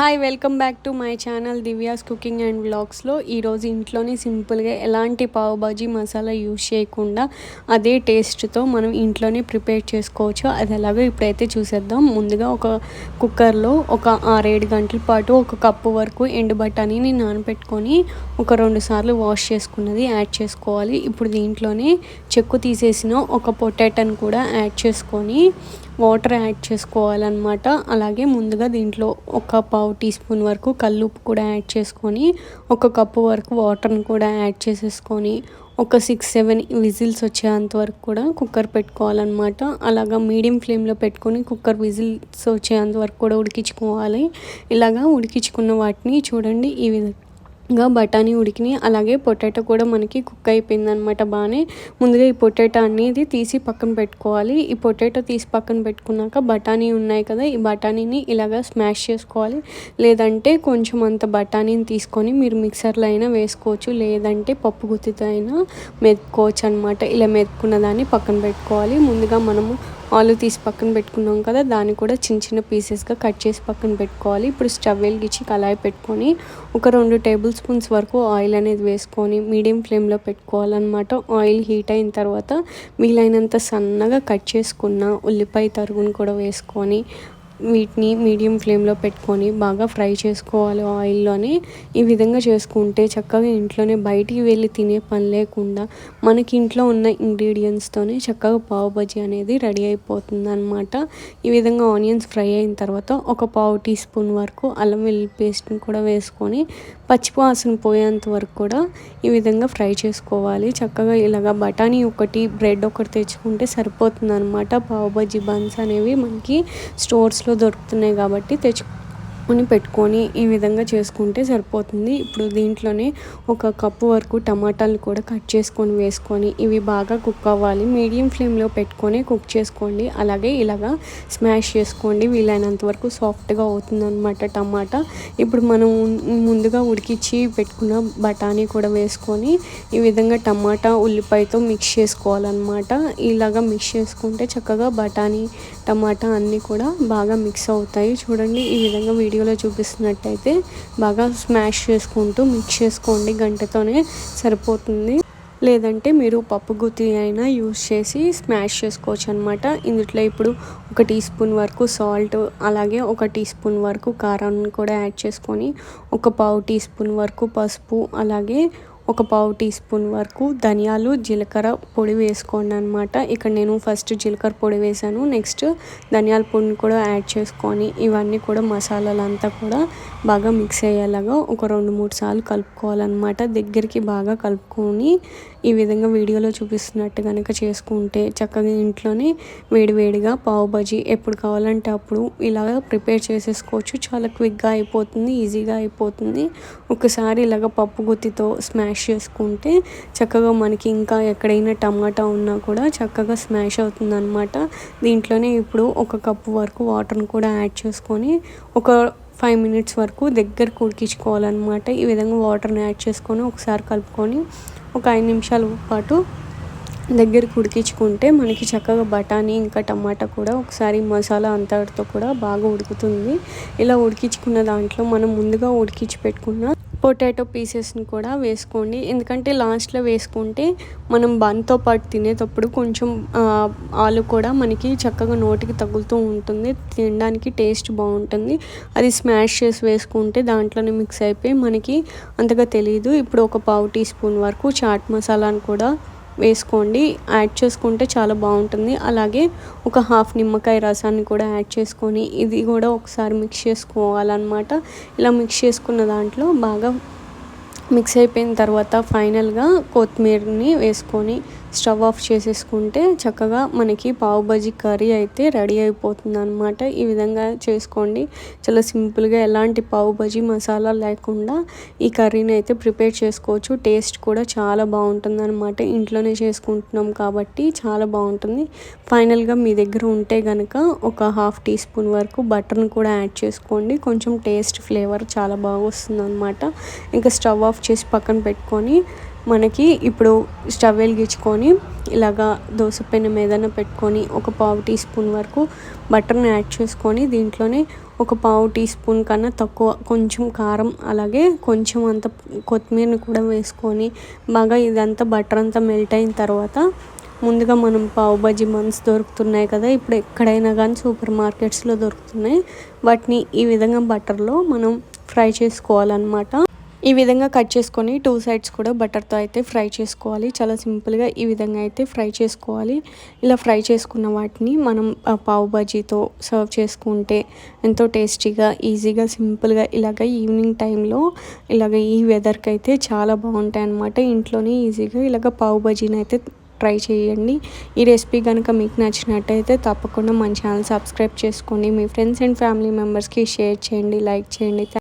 Hi welcome back to my channel Divya's cooking and వ్లాగ్స్లో ఈరోజు ఇంట్లోనే సింపుల్గా ఎలాంటి పావు బాజీ మసాలా యూస్ చేయకుండా అదే టేస్ట్తో మనం ఇంట్లోనే ప్రిపేర్ చేసుకోవచ్చు. అది ఎలాగో ఇప్పుడైతే చూసేద్దాం. ముందుగా ఒక కుక్కర్లో ఒక ఆరేడు గంటల పాటు ఒక కప్పు వరకు ఎండు బఠానీని నానబెట్టుకొని ఒక రెండు సార్లు వాష్ చేసుకున్నది యాడ్ చేసుకోవాలి. ఇప్పుడు దీంట్లోనే చెక్కు తీసేసిన ఒక పొటాటోని కూడా యాడ్ చేసుకొని వాటర్ యాడ్ చేసుకోవాలన్నమాట. అలాగే ముందుగా దీంట్లో ఒక పావు టీ స్పూన్ వరకు కల్లుప్పు కూడా యాడ్ చేసుకొని ఒక కప్పు వరకు వాటర్ని కూడా యాడ్ చేసేసుకొని ఒక సిక్స్ సెవెన్ విజిల్స్ వచ్చేంత వరకు కూడా కుక్కర్ పెట్టుకోవాలన్నమాట. అలాగా మీడియం ఫ్లేమ్లో పెట్టుకొని కుక్కర్ విజిల్స్ వచ్చేంత వరకు కూడా ఉడికించుకోవాలి. ఇలాగా ఉడికించుకున్న వాటిని చూడండి ఈ విధంగా ఇంకా బఠానీ ఉడికినాయి అలాగే పొటాటో కూడా మనకి కుక్ అయిపోయింది అనమాట బాగానే ముందుగా ఈ పొటాటో అనేది తీసి పక్కన పెట్టుకోవాలి. ఈ పొటాటో తీసి పక్కన పెట్టుకున్నాక బఠానీ ఉన్నాయి కదా ఈ బఠానీని ఇలాగా స్మాష్ చేసుకోవాలి. లేదంటే కొంచెం అంత బఠానీని తీసుకొని మీరు మిక్సర్లో అయినా వేసుకోవచ్చు లేదంటే పప్పు గుత్తితో అయినా మెతుకోవచ్చు అనమాట ఇలా మెతుకున్న దాన్ని పక్కన పెట్టుకోవాలి. ముందుగా మనము ఆలు తీసి పక్కన పెట్టుకున్నాం కదా దాన్ని కూడా చిన్న చిన్న పీసెస్గా కట్ చేసి పక్కన పెట్టుకోవాలి. ఇప్పుడు స్టవ్ వెలిగించి కళాయి పెట్టుకొని ఒక రెండు టేబుల్ స్పూన్స్ వరకు ఆయిల్ అనేది వేసుకొని మీడియం ఫ్లేమ్లో పెట్టుకోవాలన్నమాట. ఆయిల్ హీట్ అయిన తర్వాత వీలైనంత సన్నగా కట్ చేసుకున్న ఉల్లిపాయ తరుగును కూడా వేసుకొని వీటిని మీడియం ఫ్లేమ్లో పెట్టుకొని బాగా ఫ్రై చేసుకోవాలి ఆయిల్లోనే. ఈ విధంగా చేసుకుంటే చక్కగా ఇంట్లోనే బయటికి వెళ్ళి తినే పని లేకుండా మనకి ఇంట్లో ఉన్న ఇంగ్రీడియంట్స్తోనే చక్కగా పావు బజ్జీ అనేది రెడీ అయిపోతుంది అనమాట ఈ విధంగా ఆనియన్స్ ఫ్రై అయిన తర్వాత ఒక పావు టీ స్పూన్ వరకు అల్లం వెల్లుల్లి పేస్ట్ని కూడా వేసుకొని పచ్చివాసన పోయేంత వరకు కూడా ఈ విధంగా ఫ్రై చేసుకోవాలి. చక్కగా ఇలాగ బఠానీ ఒకటి బ్రెడ్ ఒకటి తెచ్చుకుంటే సరిపోతుంది అనమాట పావుబజ్జీ బన్స్ అనేవి మనకి స్టోర్స్లో దొరుకుతున్నాయి కాబట్టి తెచ్చు ఉని పెట్టుకొని ఈ విధంగా చేసుకుంటే సరిపోతుంది. ఇప్పుడు దీంట్లోనే ఒక కప్పు వరకు టమాటాలు కూడా కట్ చేసుకొని వేసుకొని ఇవి బాగా కుక్ అవ్వాలి. మీడియం ఫ్లేమ్లో పెట్టుకొని కుక్ చేసుకోండి. అలాగే ఇలాగా స్మాష్ చేసుకోండి. వీలైనంత వరకు సాఫ్ట్గా అవుతుంది అనమాట టమాటా. ఇప్పుడు మనం ముందుగా ఉడికిచ్చి పెట్టుకున్న బఠానీ కూడా వేసుకొని ఈ విధంగా టమాటా ఉల్లిపాయతో మిక్స్ చేసుకోవాలన్నమాట. ఇలాగా మిక్స్ చేసుకుంటే చక్కగా బఠానీ టమాటా అన్నీ కూడా బాగా మిక్స్ అవుతాయి. చూడండి ఈ విధంగా వీడియో వీడియోలో చూపిస్తున్నట్టయితే బాగా స్మాష్ చేసుకుంటూ మిక్స్ చేసుకోండి గంటతోనే సరిపోతుంది. లేదంటే మీరు పప్పు గుత్తి అయినా యూజ్ చేసి స్మాష్ చేసుకోవచ్చు అనమాట ఇందులో ఇప్పుడు ఒక టీ స్పూన్ వరకు సాల్ట్ అలాగే ఒక టీ స్పూన్ వరకు కారాన్ని కూడా యాడ్ చేసుకొని ఒక పావు టీ స్పూన్ వరకు పసుపు అలాగే ఒక పావు టీ స్పూన్ వరకు ధనియాలు జీలకర్ర పొడి వేసుకోండి అనమాట ఇక్కడ నేను ఫస్ట్ జీలకర్ర పొడి వేసాను. నెక్స్ట్ ధనియాల పొడిని కూడా యాడ్ చేసుకొని ఇవన్నీ కూడా మసాలాలు అంతా కూడా బాగా మిక్స్ అయ్యేలాగా ఒక రెండు మూడు సార్లు కలుపుకోవాలన్నమాట. దగ్గరికి బాగా కలుపుకొని ఈ విధంగా వీడియోలో చూపిస్తున్నట్టు కనుక చేసుకుంటే చక్కగా ఇంట్లోనే వేడివేడిగా పావు బజీ ఎప్పుడు కావాలంటే అప్పుడు ఇలాగ ప్రిపేర్ చేసేసుకోవచ్చు. చాలా క్విక్గా అయిపోతుంది ఈజీగా అయిపోతుంది. ఒకసారి ఇలాగ పప్పు గుత్తితో స్మాష్ చేసుకుంటే చక్కగా మనకి ఇంకా ఎక్కడైనా టమాటా ఉన్నా కూడా చక్కగా స్మాష్ అవుతుంది అనమాట దీంట్లోనే ఇప్పుడు ఒక కప్పు వరకు వాటర్ని కూడా యాడ్ చేసుకొని ఒక ఫైవ్ మినిట్స్ వరకు దగ్గరకు ఉడికించుకోవాలన్నమాట. ఈ విధంగా వాటర్ని యాడ్ చేసుకొని ఒకసారి కలుపుకొని ఒక ఐదు నిమిషాల పాటు దగ్గరికి ఉడికించుకుంటే మనకి చక్కగా బఠానీ ఇంకా టమాటా కూడా ఒకసారి మసాలా అంతటితో కూడా బాగా ఉడుకుతుంది. ఇలా ఉడికించుకున్న దాంట్లో మనం ముందుగా ఉడికించి పెట్టుకున్న పొటాటో పీసెస్ని కూడా వేసుకోండి. ఎందుకంటే లాస్ట్లో వేసుకుంటే మనం బన్తో పాటు తినేటప్పుడు కొంచెం ఆలు కూడా మనకి చక్కగా నోటికి తగులుతూ ఉంటుంది. తినడానికి టేస్ట్ బాగుంటుంది. అది స్మాష్ చేసి వేసుకుంటే దాంట్లోనే మిక్స్ అయిపోయి మనకి అంతగా తెలియదు ఇప్పుడు ఒక పావు టీ స్పూన్ వరకు చాట్ మసాలాను కూడా వేసుకోండి యాడ్ చేసుకుంటే చాలా బాగుంటుంది. అలాగే ఒక హాఫ్ నిమ్మకాయ రసాన్ని కూడా యాడ్ చేసుకొని ఇది కూడా ఒకసారి మిక్స్ చేసుకోవాలన్నమాట. ఇలా మిక్స్ చేసుకున్న దాంట్లో బాగా మిక్స్ అయిపోయిన తర్వాత ఫైనల్గా కొత్తిమీరని వేసుకొని స్టవ్ ఆఫ్ చేసేసుకుంటే చక్కగా మనకి పావు బజీ కర్రీ అయితే రెడీ అయిపోతుంది అనమాట ఈ విధంగా చేసుకోండి. చాలా సింపుల్గా ఎలాంటి పావు బజీ మసాలా లేకుండా ఈ కర్రీని అయితే ప్రిపేర్ చేసుకోవచ్చు. టేస్ట్ కూడా చాలా బాగుంటుంది అనమాట ఇంట్లోనే చేసుకుంటున్నాం కాబట్టి చాలా బాగుంటుంది. ఫైనల్గా మీ దగ్గర ఉంటే కనుక ఒక హాఫ్ టీ స్పూన్ వరకు బటర్ని కూడా యాడ్ చేసుకోండి. కొంచెం టేస్ట్ ఫ్లేవర్ చాలా బాగా వస్తుంది అనమాట ఇంకా స్టవ్ ఆఫ్ చేసి పక్కన పెట్టుకొని మనకి ఇప్పుడు స్టవ్ వెలిగించుకొని ఇలాగా దోశ పెనం ఏదైనా పెట్టుకొని ఒక పావు టీ స్పూన్ వరకు బటర్ని యాడ్ చేసుకొని దీంట్లోనే ఒక పావు టీ స్పూన్ కన్నా తక్కువ కొంచెం కారం అలాగే కొంచెం అంత కొత్తిమీరని కూడా వేసుకొని బాగా ఇదంతా బటర్ అంతా మెల్ట్ అయిన తర్వాత ముందుగా మనం పావు బజ్జీ మన్స్ దొరుకుతున్నాయి కదా ఇప్పుడు ఎక్కడైనా కానీ సూపర్ మార్కెట్స్లో దొరుకుతున్నాయి. వాటిని ఈ విధంగా బటర్లో మనం ఫ్రై చేసుకోవాలన్నమాట. ఈ విధంగా కట్ చేసుకొని టూ సైడ్స్ కూడా బటర్తో అయితే ఫ్రై చేసుకోవాలి. చాలా సింపుల్గా ఈ విధంగా అయితే ఫ్రై చేసుకోవాలి. ఇలా ఫ్రై చేసుకున్న వాటిని మనం పావు బాజీతో సర్వ్ చేసుకుంటే ఎంతో టేస్టీగా ఈజీగా సింపుల్గా ఇలాగ ఈవినింగ్ టైంలో ఇలాగ ఈ వెదర్కి అయితే చాలా బాగుంటాయి అన్నమాట. ఇంట్లోనే ఈజీగా ఇలాగ పావు బాజీని అయితే ట్రై చేయండి. ఈ రెసిపీ కనుక మీకు నచ్చినట్టయితే తప్పకుండా మన ఛానల్ సబ్స్క్రైబ్ చేసుకోండి మీ ఫ్రెండ్స్ అండ్ ఫ్యామిలీ మెంబర్స్కి షేర్ చేయండి లైక్ చేయండి.